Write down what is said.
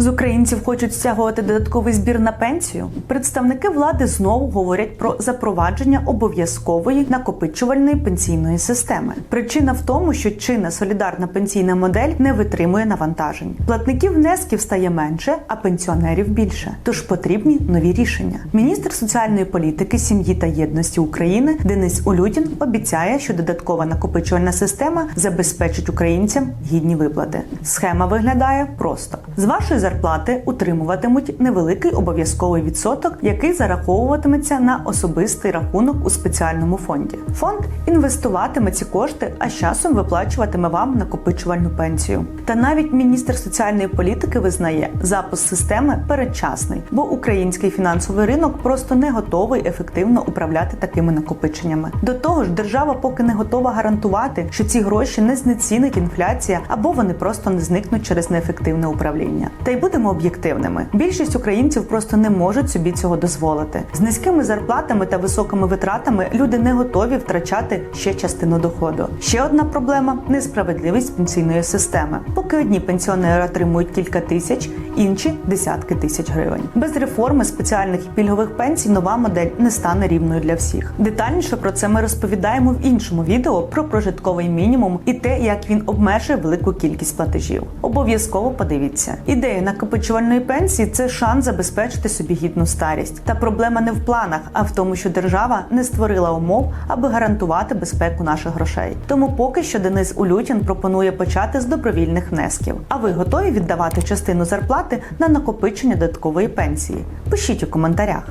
З українців хочуть стягувати додатковий збір на пенсію. Представники влади знову говорять про запровадження обов'язкової накопичувальної пенсійної системи. Причина в тому, що чинна солідарна пенсійна модель не витримує навантажень. Платників внесків стає менше, а пенсіонерів більше. Тож потрібні нові рішення. Міністр соціальної політики, сім'ї та єдності України Денис Улютін обіцяє, що додаткова накопичувальна система забезпечить українцям гідні виплати. Схема виглядає просто: з вашої зарплати утримуватимуть невеликий обов'язковий відсоток, який зараховуватиметься на особистий рахунок у спеціальному фонді. Фонд інвестуватиме ці кошти, а з часом виплачуватиме вам накопичувальну пенсію. Та навіть міністр соціальної політики визнає, запуск системи передчасний, бо український фінансовий ринок просто не готовий ефективно управляти такими накопиченнями. До того ж, держава поки не готова гарантувати, що ці гроші не знецінить інфляція або вони просто не зникнуть через неефективне управління. Та й будемо об'єктивними. Більшість українців просто не можуть собі цього дозволити. З низькими зарплатами та високими витратами люди не готові втрачати ще частину доходу. Ще одна проблема несправедливість пенсійної системи. Поки одні пенсіонери отримують кілька тисяч, інші десятки тисяч гривень. Без реформи спеціальних і пільгових пенсій нова модель не стане рівною для всіх. Детальніше про це ми розповідаємо в іншому відео про прожитковий мінімум і те, як він обмежує велику кількість платежів. Обов'язково подивіться. Ідея накопичувальної пенсії це шанс забезпечити собі гідну старість. Та проблема не в планах, а в тому, що держава не створила умов, аби гарантувати безпеку наших грошей. Тому поки що Денис Улютін пропонує почати з добровільних внесків. А ви готові віддавати частину зарплати на накопичення додаткової пенсії? Пишіть у коментарях.